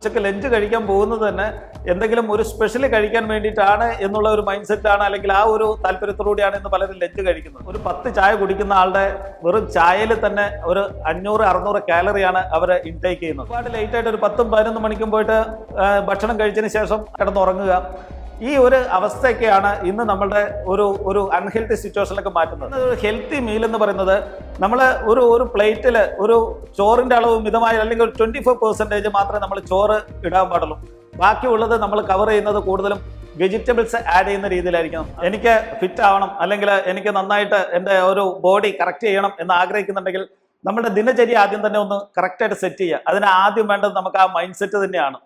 ഉച്ചയ്ക്ക് ലഞ്ച് കഴിക്കാൻ പോകുന്നത് തന്നെ എന്തെങ്കിലും ഒരു സ്പെഷ്യൽ കഴിക്കാൻ വേണ്ടിയിട്ടാണ് എന്നുള്ള ഒരു മൈൻഡ് സെറ്റാണ് അല്ലെങ്കിൽ ആ ഒരു താല്പര്യത്തോടുകൂടിയാണ് ഇന്ന് പലരും ലഞ്ച് കഴിക്കുന്നത്. ഒരു പത്ത് ചായ കുടിക്കുന്ന ആളുടെ വെറും ചായയിൽ തന്നെ ഒരു അഞ്ഞൂറ് അറുന്നൂറ് കാലറിയാണ് അവർ ഇൻടേക്ക് ചെയ്യുന്നത്. ഒരുപാട് ലേറ്റ് ആയിട്ട് ഒരു പത്തും പതിനൊന്ന് മണിക്കും പോയിട്ട് ഭക്ഷണം കഴിച്ചതിന് ശേഷം കിടന്നുറങ്ങുക. ഈ ഒരു അവസ്ഥയൊക്കെയാണ് ഇന്ന് നമ്മളുടെ ഒരു ഒരു അൺഹെൽത്തി സിറ്റുവേഷനിലൊക്കെ മാറ്റുന്നത്. ഒരു ഹെൽത്തി മീൽ എന്ന് പറയുന്നത് നമ്മൾ ഒരു ഒരു പ്ലേറ്റിൽ ഒരു ചോറിന്റെ അളവ് മിതമായ അല്ലെങ്കിൽ ഒരു ട്വന്റി ഫോർ പെർസെന്റേജ് മാത്രമേ നമ്മൾ ചോറ് ഇടാൻ പാടുള്ളൂ. ബാക്കിയുള്ളത് നമ്മൾ കവർ ചെയ്യുന്നത് കൂടുതലും വെജിറ്റബിൾസ് ആഡ് ചെയ്യുന്ന രീതിയിലായിരിക്കണം. എനിക്ക് ഫിറ്റ് ആവണം അല്ലെങ്കിൽ എനിക്ക് നന്നായിട്ട് എന്റെ ഒരു ബോഡി കറക്റ്റ് ചെയ്യണം എന്ന് ആഗ്രഹിക്കുന്നുണ്ടെങ്കിൽ നമ്മുടെ ദിനചര്യ ആദ്യം തന്നെ ഒന്ന് കറക്റ്റായിട്ട് സെറ്റ് ചെയ്യുക. അതിന് ആദ്യം വേണ്ടത് നമുക്ക് ആ മൈൻഡ് സെറ്റ് തന്നെയാണ്.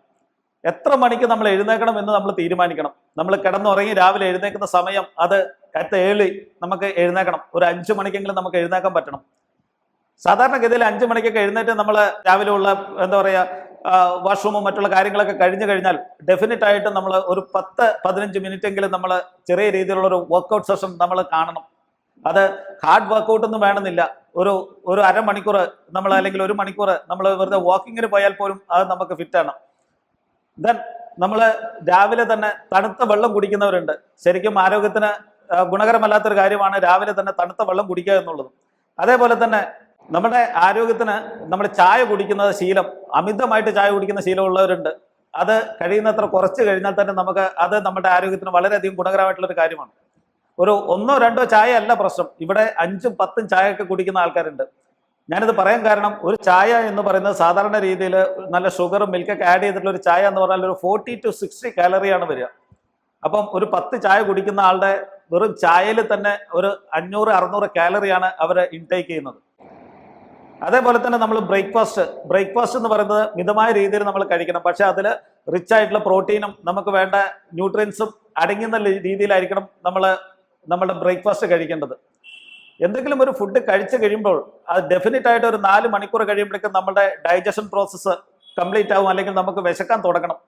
എത്ര മണിക്ക് നമ്മൾ എഴുന്നേക്കണം എന്ന് നമ്മൾ തീരുമാനിക്കണം. നമ്മൾ കിടന്നുറങ്ങി രാവിലെ എഴുന്നേക്കുന്ന സമയം അത് അറ്റ് ഏളി നമുക്ക് എഴുന്നേക്കണം ഒരു അഞ്ചു മണിക്കെങ്കിലും നമുക്ക് എഴുന്നേക്കാൻ പറ്റണം. സാധാരണഗതിയിൽ അഞ്ചു മണിക്കൊക്കെ എഴുന്നേറ്റ് നമ്മൾ രാവിലെ ഉള്ള എന്താ പറയുക വാഷ്റൂമും മറ്റുള്ള കാര്യങ്ങളൊക്കെ കഴിഞ്ഞു കഴിഞ്ഞാൽ ഡെഫിനറ്റ് ആയിട്ട് നമ്മൾ ഒരു പത്ത് പതിനഞ്ച് മിനിറ്റ് എങ്കിലും നമ്മൾ ചെറിയ രീതിയിലുള്ള ഒരു വർക്കൗട്ട് സെഷൻ നമ്മൾ കാണണം. അത് ഹാർഡ് വർക്കൗട്ട് ഒന്നും വേണമെന്നില്ല. ഒരു ഒരു അരമണിക്കൂർ നമ്മൾ അല്ലെങ്കിൽ ഒരു മണിക്കൂർ നമ്മൾ വെറുതെ വാക്കിങ്ങിന് പോയാൽ പോലും അത് നമുക്ക് ഫിറ്റ് ആണ്. ദെൻ നമ്മൾ രാവിലെ തന്നെ തണുത്ത വെള്ളം കുടിക്കുന്നവരുണ്ട്. ശരിക്കും ആരോഗ്യത്തിന് ഗുണകരമല്ലാത്തൊരു കാര്യമാണ് രാവിലെ തന്നെ തണുത്ത വെള്ളം കുടിക്കുക എന്നുള്ളത്. അതേപോലെ തന്നെ നമ്മുടെ ആരോഗ്യത്തിന് നമ്മൾ ചായ കുടിക്കുന്നത് ശീലം അമിതമായിട്ട് ചായ കുടിക്കുന്ന ശീലമുള്ളവരുണ്ട് അത് കഴിയുന്നത്ര കുറച്ച് കഴിഞ്ഞാൽ തന്നെ നമുക്ക് അത് നമ്മുടെ ആരോഗ്യത്തിന് വളരെയധികം ഗുണകരമായിട്ടുള്ള ഒരു കാര്യമാണ്. ഒരു ഒന്നോ രണ്ടോ ചായ അല്ല പ്രശ്നം. ഇവിടെ അഞ്ചും പത്തും ചായ ഒക്കെ കുടിക്കുന്ന ആൾക്കാരുണ്ട്. ഞാനിത് പറയാൻ കാരണം ഒരു ചായ എന്ന് പറയുന്നത് സാധാരണ രീതിയിൽ നല്ല ഷുഗറും മിൽക്കൊക്കെ ആഡ് ചെയ്തിട്ടുള്ള ഒരു ചായ എന്ന് പറഞ്ഞാൽ ഒരു ഫോർട്ടി ടു സിക്സ്റ്റി കാലറിയാണ് വരിക. അപ്പം ഒരു പത്ത് ചായ കുടിക്കുന്ന ആളുടെ വെറും ചായയിൽ തന്നെ ഒരു അഞ്ഞൂറ് അറുന്നൂറ് കാലറിയാണ് അവർ ഇൻടേക്ക് ചെയ്യുന്നത്. അതേപോലെ തന്നെ നമ്മൾ ബ്രേക്ക്ഫാസ്റ്റ് ബ്രേക്ക്ഫാസ്റ്റ് എന്ന് പറയുന്നത് മിതമായ രീതിയിൽ നമ്മൾ കഴിക്കണം. പക്ഷേ അതിൽ റിച്ച് ആയിട്ടുള്ള പ്രോട്ടീനും നമുക്ക് വേണ്ട ന്യൂട്രിയൻസും അടങ്ങുന്ന രീതിയിലായിരിക്കണം നമ്മൾ നമ്മുടെ ബ്രേക്ക്ഫാസ്റ്റ് കഴിക്കേണ്ടത്. എന്തെങ്കിലും ഒരു ഫുഡ് കഴിച്ചു കഴിയുമ്പോൾ അത് ഡെഫിനറ്റ് ആയിട്ട് ഒരു നാല് മണിക്കൂർ കഴിയുമ്പോഴേക്കും നമ്മുടെ ഡൈജഷൻ പ്രോസസ്സ് കംപ്ലീറ്റ് ആവും അല്ലെങ്കിൽ നമുക്ക് വിശക്കാൻ തുടങ്ങണം.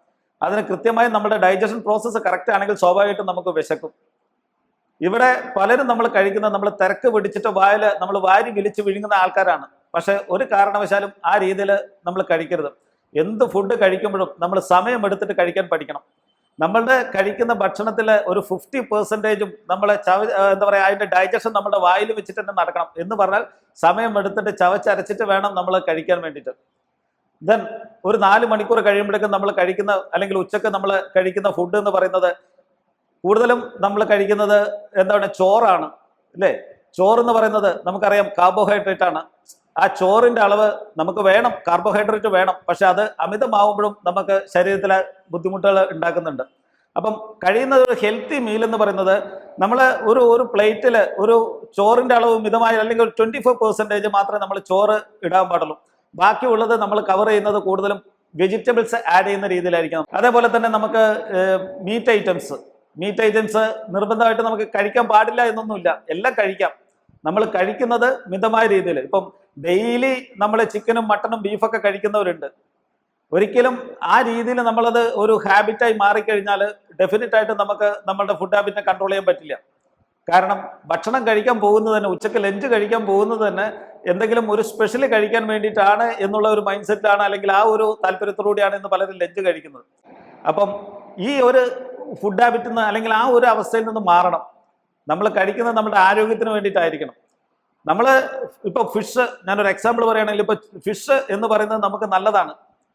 അതിന് കൃത്യമായി നമ്മുടെ ഡൈജഷൻ പ്രോസസ്സ് കറക്റ്റ് ആണെങ്കിൽ സ്വാഭാവികമായിട്ടും നമുക്ക് വിശക്കും. ഇവിടെ പലരും നമ്മൾ കഴിക്കുന്ന നമ്മൾ തിരക്ക് പിടിച്ചിട്ട് വായിൽ നമ്മൾ വാരി വിളിച്ച് വിഴുങ്ങുന്ന ആൾക്കാരാണ്. പക്ഷെ ഒരു കാരണവശാലും ആ രീതിയിൽ നമ്മൾ കഴിക്കരുത്. എന്ത് ഫുഡ് കഴിക്കുമ്പോഴും നമ്മൾ സമയം എടുത്തിട്ട് കഴിക്കാൻ പഠിക്കണം. നമ്മളുടെ കഴിക്കുന്ന ഭക്ഷണത്തിൽ ഒരു ഫിഫ്റ്റി പെർസെന്റേജും നമ്മളെ ചവ എന്താ പറയുക അതിന്റെ ഡൈജഷൻ നമ്മുടെ വായിൽ വെച്ചിട്ട് തന്നെ നടക്കണം എന്ന് പറഞ്ഞാൽ സമയം എടുത്തിട്ട് ചവച്ചരച്ചിട്ട് വേണം നമ്മൾ കഴിക്കാൻ വേണ്ടിയിട്ട്. ദെൻ ഒരു നാല് മണിക്കൂർ കഴിയുമ്പോഴേക്കും നമ്മൾ കഴിക്കുന്ന അല്ലെങ്കിൽ ഉച്ചയ്ക്ക് നമ്മൾ കഴിക്കുന്ന ഫുഡ് എന്ന് പറയുന്നത് കൂടുതലും നമ്മൾ കഴിക്കുന്നത് എന്താണ് ചോറാണ് അല്ലേ? ചോറ് എന്ന് പറയുന്നത് നമുക്കറിയാം കാർബോഹൈഡ്രേറ്റ് ആണ്. ആ ചോറിന്റെ അളവ് നമുക്ക് വേണം കാർബോഹൈഡ്രേറ്റ് വേണം. പക്ഷെ അത് അമിതമാവുമ്പോഴും നമുക്ക് ശരീരത്തിലെ ബുദ്ധിമുട്ടുകൾ ഉണ്ടാക്കുന്നുണ്ട്. അപ്പം കഴിയുന്നത് ഒരു ഹെൽത്തി മീൽ എന്ന് പറയുന്നത് നമ്മൾ ഒരു ഒരു പ്ലേറ്റിൽ ഒരു ചോറിന്റെ അളവ് മിതമായ അല്ലെങ്കിൽ ഒരു ട്വന്റി ഫോർ പെർസെന്റേജ് മാത്രമേ നമ്മൾ ചോറ് ഇടാൻ പാടുള്ളൂ. ബാക്കിയുള്ളത് നമ്മൾ കവർ ചെയ്യുന്നത് കൂടുതലും വെജിറ്റബിൾസ് ആഡ് ചെയ്യുന്ന രീതിയിലായിരിക്കണം. അതേപോലെ തന്നെ നമുക്ക് മീറ്റ് ഐറ്റംസ് മീറ്റ് ഐറ്റംസ് നിർബന്ധമായിട്ട് നമുക്ക് കഴിക്കാൻ പാടില്ല എന്നൊന്നുമില്ല. എല്ലാം കഴിക്കാം. നമ്മൾ കഴിക്കുന്നത് മിതമായ രീതിയിൽ. ഇപ്പം ഡെയിലി നമ്മൾ ചിക്കനും മട്ടനും ബീഫൊക്കെ കഴിക്കുന്നവരുണ്ട്. ഒരിക്കലും ആ രീതിയിൽ നമ്മളത് ഒരു ഹാബിറ്റായി മാറിക്കഴിഞ്ഞാൽ ഡെഫിനറ്റ് ആയിട്ട് നമുക്ക് നമ്മളുടെ ഫുഡ് ഹാബിറ്റിനെ കൺട്രോൾ ചെയ്യാൻ പറ്റില്ല. കാരണം ഭക്ഷണം കഴിക്കാൻ പോകുന്നത് തന്നെ ഉച്ചയ്ക്ക് ലഞ്ച് കഴിക്കാൻ പോകുന്നത് തന്നെ എന്തെങ്കിലും ഒരു സ്പെഷ്യൽ കഴിക്കാൻ വേണ്ടിയിട്ടാണ് എന്നുള്ള ഒരു മൈൻഡ് സെറ്റാണ് അല്ലെങ്കിൽ ആ ഒരു താല്പര്യത്തോടുകൂടിയാണ് ഇന്ന് പലരും ലഞ്ച് കഴിക്കുന്നത്. അപ്പം ഈ ഒരു ഫുഡ് ഹാബിറ്റിൽ നിന്ന് അല്ലെങ്കിൽ ആ ഒരു അവസ്ഥയിൽ നിന്ന് മാറണം. നമ്മൾ കഴിക്കുന്നത് നമ്മുടെ ആരോഗ്യത്തിന് വേണ്ടിയിട്ടായിരിക്കണം. നമ്മൾ ഇപ്പോൾ ഫിഷ് ഞാനൊരു എക്സാമ്പിൾ പറയുകയാണെങ്കിൽ ഇപ്പോൾ ഫിഷ് എന്ന് പറയുന്നത് നമുക്ക് നല്ലതാണ്.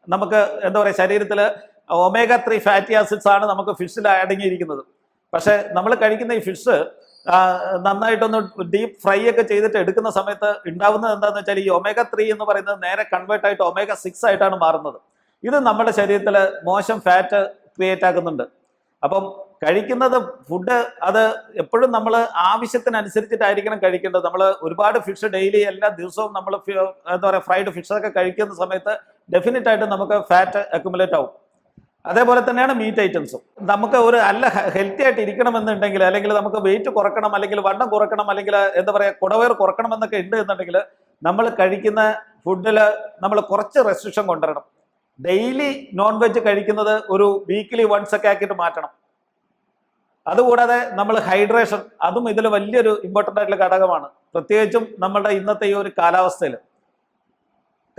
നമുക്ക് എന്താ പറയുക ശരീരത്തിൽ ഒമേഗ ത്രീ ഫാറ്റി ആസിഡ്സ് ആണ് നമുക്ക് ഫിഷിൽ അടങ്ങിയിരിക്കുന്നത് പക്ഷെ നമ്മൾ കഴിക്കുന്ന ഈ ഫിഷ് നന്നായിട്ടൊന്ന് ഡീപ്പ് ഫ്രൈ ഒക്കെ ചെയ്തിട്ട് എടുക്കുന്ന സമയത്ത് ഉണ്ടാവുന്നത് എന്താണെന്ന് വെച്ചാൽ ഈ ഒമേഗ ത്രീ എന്ന് പറയുന്നത് നേരെ കൺവേർട്ട് ആയിട്ട് ഒമേഗ സിക്സ് ആയിട്ടാണ് മാറുന്നത്. ഇത് നമ്മുടെ ശരീരത്തിൽ മോശം ഫാറ്റ് ക്രിയേറ്റ് ആക്കുന്നുണ്ട്. അപ്പം കഴിക്കുന്നത് ഫുഡ് അത് എപ്പോഴും നമ്മൾ ആവശ്യത്തിനനുസരിച്ചിട്ടായിരിക്കണം കഴിക്കേണ്ടത്. നമ്മൾ ഒരുപാട് ഫിഷ് ഡെയിലി എല്ലാ ദിവസവും നമ്മൾ എന്താ പറയുക ഫ്രൈഡ് ഫിഷ് ഒക്കെ കഴിക്കുന്ന സമയത്ത് ഡെഫിനറ്റ് ആയിട്ട് നമുക്ക് ഫാറ്റ് അക്യുമുലേറ്റ് ആവും. അതേപോലെ തന്നെയാണ് മീറ്റ് ഐറ്റംസും നമുക്ക് ഒരു നല്ല ഹെൽത്തി ആയിട്ട് ഇരിക്കണമെന്നുണ്ടെങ്കിൽ അല്ലെങ്കിൽ നമുക്ക് വെയിറ്റ് കുറക്കണം അല്ലെങ്കിൽ വണ്ണം കുറക്കണം അല്ലെങ്കിൽ എന്താ പറയുക കുടവയർ കുറക്കണം എന്നൊക്കെ ഉണ്ട് എന്നുണ്ടെങ്കിൽ നമ്മൾ കഴിക്കുന്ന ഫുഡിൽ നമ്മൾ കുറച്ച് റെസ്ട്രിക്ഷൻ കൊണ്ടുവരണം. ഡെയിലി നോൺ വെജ് കഴിക്കുന്നത് ഒരു വീക്കിലി വൺസ് ഒക്കെ ആക്കിയിട്ട് മാറ്റണം. അതുകൂടാതെ നമ്മൾ ഹൈഡ്രേഷൻ അതും ഇതിൽ വലിയൊരു ഇമ്പോർട്ടന്റ് ആയിട്ടുള്ള ഘടകമാണ്. പ്രത്യേകിച്ചും നമ്മുടെ ഇന്നത്തെ ഈ ഒരു കാലാവസ്ഥയിൽ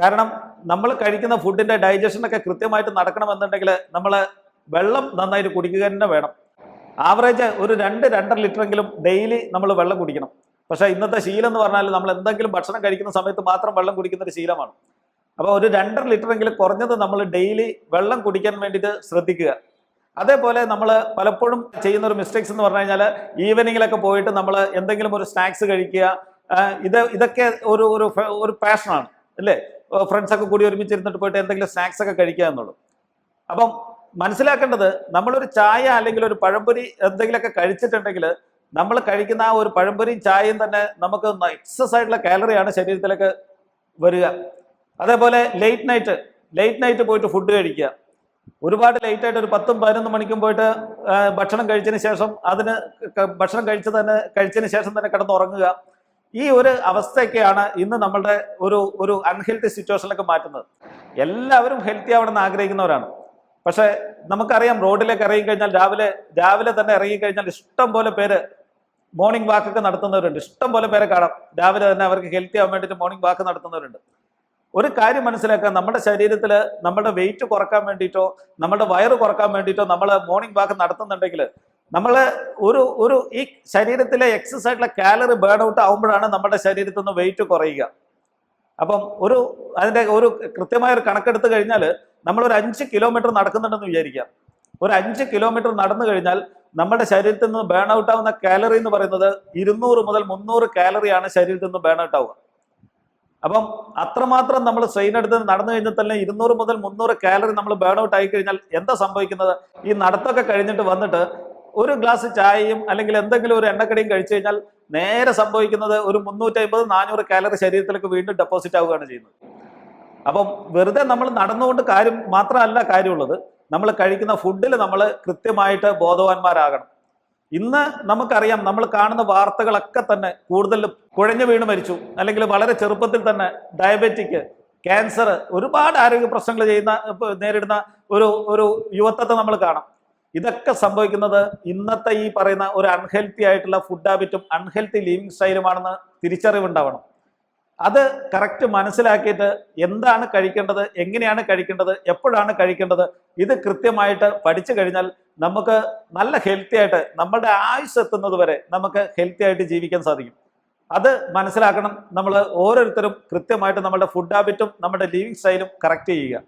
കാരണം നമ്മൾ കഴിക്കുന്ന ഫുഡിന്റെ ഡൈജഷനൊക്കെ കൃത്യമായിട്ട് നടക്കണമെന്നുണ്ടെങ്കിൽ നമ്മൾ വെള്ളം നന്നായിട്ട് കുടിക്കുക തന്നെ വേണം. ആവറേജ് ഒരു രണ്ട് രണ്ടര ലിറ്ററെങ്കിലും ഡെയിലി നമ്മൾ വെള്ളം കുടിക്കണം. പക്ഷേ ഇന്നത്തെ ശീലം എന്ന് പറഞ്ഞാൽ നമ്മൾ എന്തെങ്കിലും ഭക്ഷണം കഴിക്കുന്ന സമയത്ത് മാത്രം വെള്ളം കുടിക്കുന്ന ഒരു ശീലമാണ്. അപ്പോൾ ഒരു രണ്ടര ലിറ്ററെങ്കിലും കുറഞ്ഞത് നമ്മൾ ഡെയിലി വെള്ളം കുടിക്കാൻ വേണ്ടിയിട്ട് ശ്രദ്ധിക്കുക. അതേപോലെ നമ്മൾ പലപ്പോഴും ചെയ്യുന്ന ഒരു മിസ്റ്റേക്സ് എന്ന് പറഞ്ഞു കഴിഞ്ഞാൽ ഈവനിങ്ങിലൊക്കെ പോയിട്ട് നമ്മൾ എന്തെങ്കിലും ഒരു സ്നാക്സ് കഴിക്കുക. ഇത് ഇതൊക്കെ ഒരു ഒരു ഒരു പാഷനാണ് അല്ലേ? ഫ്രണ്ട്സൊക്കെ കൂടി ഒരുമിച്ചിരുന്നിട്ട് പോയിട്ട് എന്തെങ്കിലും സ്നാക്സ് ഒക്കെ കഴിക്കുക എന്നുള്ളൂ. അപ്പം മനസ്സിലാക്കേണ്ടത് നമ്മളൊരു ചായ അല്ലെങ്കിൽ ഒരു പഴംപൊരി എന്തെങ്കിലുമൊക്കെ കഴിച്ചിട്ടുണ്ടെങ്കിൽ നമ്മൾ കഴിക്കുന്ന ആ ഒരു പഴംപൊരിയും ചായയും തന്നെ നമുക്ക് എക്സസ് ആയിട്ടുള്ള കാലറിയാണ് ശരീരത്തിലേക്ക് വരിക. അതേപോലെ ലേറ്റ് നൈറ്റ് ലേറ്റ് നൈറ്റ് പോയിട്ട് ഫുഡ് കഴിക്കുക. ഒരുപാട് ലേറ്റ് ആയിട്ട് ഒരു പത്തും പതിനൊന്ന് മണിക്കും പോയിട്ട് ഭക്ഷണം കഴിച്ചതിന് ശേഷം അതിന് ഭക്ഷണം കഴിച്ച് തന്നെ കഴിച്ചതിന് ശേഷം തന്നെ കിടന്നുറങ്ങുക ഈ ഒരു അവസ്ഥയൊക്കെയാണ് ഇന്ന് നമ്മളുടെ ഒരു ഒരു അൺഹെൽത്തി സിറ്റുവേഷനിലൊക്കെ മാറ്റുന്നത്. എല്ലാവരും ഹെൽത്തി ആവണമെന്ന് ആഗ്രഹിക്കുന്നവരാണ്. പക്ഷേ നമുക്കറിയാം റോഡിലേക്ക് ഇറങ്ങി കഴിഞ്ഞാൽ രാവിലെ രാവിലെ തന്നെ ഇറങ്ങി കഴിഞ്ഞാൽ ഇഷ്ടം പോലെ പേര് മോർണിംഗ് വാക്കൊക്കെ നടത്തുന്നവരുണ്ട്. ഇഷ്ടം പോലെ പേരെ കാണാം. രാവിലെ തന്നെ അവർക്ക് ഹെൽത്തി ആവാൻ വേണ്ടിയിട്ട് മോർണിംഗ് വാക്ക് നടത്തുന്നവരുണ്ട്. ഒരു കാര്യം മനസ്സിലാക്കുക. നമ്മുടെ ശരീരത്തിൽ നമ്മുടെ വെയിറ്റ് കുറയ്ക്കാൻ വേണ്ടിയിട്ടോ നമ്മുടെ വയറ് കുറയ്ക്കാൻ വേണ്ടിയിട്ടോ നമ്മൾ മോർണിംഗ് വാക്ക് നടത്തുന്നുണ്ടെങ്കിൽ നമ്മൾ ഒരു ഒരു ഈ ശരീരത്തിലെ എക്സസ് കാലറി ബേൺ ഔട്ട് ആകുമ്പോഴാണ് നമ്മുടെ ശരീരത്തിൽ നിന്ന് വെയിറ്റ് കുറയുക. അപ്പം ഒരു അതിന്റെ ഒരു കൃത്യമായ ഒരു കണക്കെടുത്ത് കഴിഞ്ഞാൽ നമ്മൾ ഒരു അഞ്ച് കിലോമീറ്റർ നടക്കുന്നുണ്ടെന്ന് വിചാരിക്കാം ഒരു അഞ്ച് കിലോമീറ്റർ നടന്നു കഴിഞ്ഞാൽ നമ്മുടെ ശരീരത്തിൽ നിന്ന് ബേൺ ഔട്ട് ആവുന്ന കാലറി എന്ന് പറയുന്നത് ഇരുന്നൂറ് മുതൽ മുന്നൂറ് കാലറിയാണ് ശരീരത്തിൽ നിന്ന് ബേൺ ഔട്ട് ആവുക. അപ്പം അത്രമാത്രം നമ്മൾ സ്ട്രെയിൻ എടുത്ത് നടന്നു കഴിഞ്ഞാൽ തന്നെ ഇരുന്നൂറ് മുതൽ മുന്നൂറ് കാലറി നമ്മൾ ബേൺ ഔട്ട് ആയി കഴിഞ്ഞാൽ എന്താ സംഭവിക്കുന്നത്? ഈ നടത്തൊക്കെ കഴിഞ്ഞിട്ട് വന്നിട്ട് ഒരു ഗ്ലാസ് ചായയും അല്ലെങ്കിൽ എന്തെങ്കിലും ഒരു എണ്ണക്കടിയും കഴിച്ചു കഴിഞ്ഞാൽ നേരെ സംഭവിക്കുന്നത് ഒരു മുന്നൂറ്റി അമ്പത് നാനൂറ് കാലറി ശരീരത്തിലേക്ക് വീണ്ടും ഡെപ്പോസിറ്റ് ആവുകയാണ് ചെയ്യുന്നത്. അപ്പം വെറുതെ നമ്മൾ നടന്നുകൊണ്ട് കാര്യം മാത്രമല്ല കാര്യമുള്ളത്. നമ്മൾ കഴിക്കുന്ന ഫുഡിൽ നമ്മൾ കൃത്യമായിട്ട് ബോധവാന്മാരാകണം. ഇന്ന് നമുക്കറിയാം നമ്മൾ കാണുന്ന വാർത്തകളൊക്കെ തന്നെ കൂടുതൽ കുഴഞ്ഞു വീണ് മരിച്ചു. അല്ലെങ്കിൽ വളരെ ചെറുപ്പത്തിൽ തന്നെ ഡയബറ്റിക് ക്യാൻസർ ഒരുപാട് ആരോഗ്യ പ്രശ്നങ്ങൾ ചെയ്യുന്ന നേരിടുന്ന ഒരു ഒരു യുവത്വത്തെ നമ്മൾ കാണാം. ഇതൊക്കെ സംഭവിക്കുന്നത് ഇന്നത്തെ ഈ പറയുന്ന ഒരു അൺഹെൽത്തി ആയിട്ടുള്ള ഫുഡ് ഹാബിറ്റും അൺഹെൽത്തി ലിവിങ് സ്റ്റൈലുമാണെന്ന് തിരിച്ചറിവുണ്ടാവണം. അത് കറക്റ്റ് മനസ്സിലാക്കിയിട്ട് എന്താണ് കഴിക്കേണ്ടത് എങ്ങനെയാണ് കഴിക്കേണ്ടത് എപ്പോഴാണ് കഴിക്കേണ്ടത് ഇത് കൃത്യമായിട്ട് പഠിച്ചു കഴിഞ്ഞാൽ നമുക്ക് നല്ല ഹെൽത്തി ആയിട്ട് നമ്മളുടെ ആയുസ് എത്തുന്നത് വരെ നമുക്ക് ഹെൽത്തി ആയിട്ട് ജീവിക്കാൻ സാധിക്കും. അത് മനസ്സിലാക്കണം. നമ്മൾ ഓരോരുത്തരും കൃത്യമായിട്ട് നമ്മുടെ ഫുഡ് ഹാബിറ്റും നമ്മുടെ ലിവിങ് സ്റ്റൈലും കറക്റ്റ് ചെയ്യുക.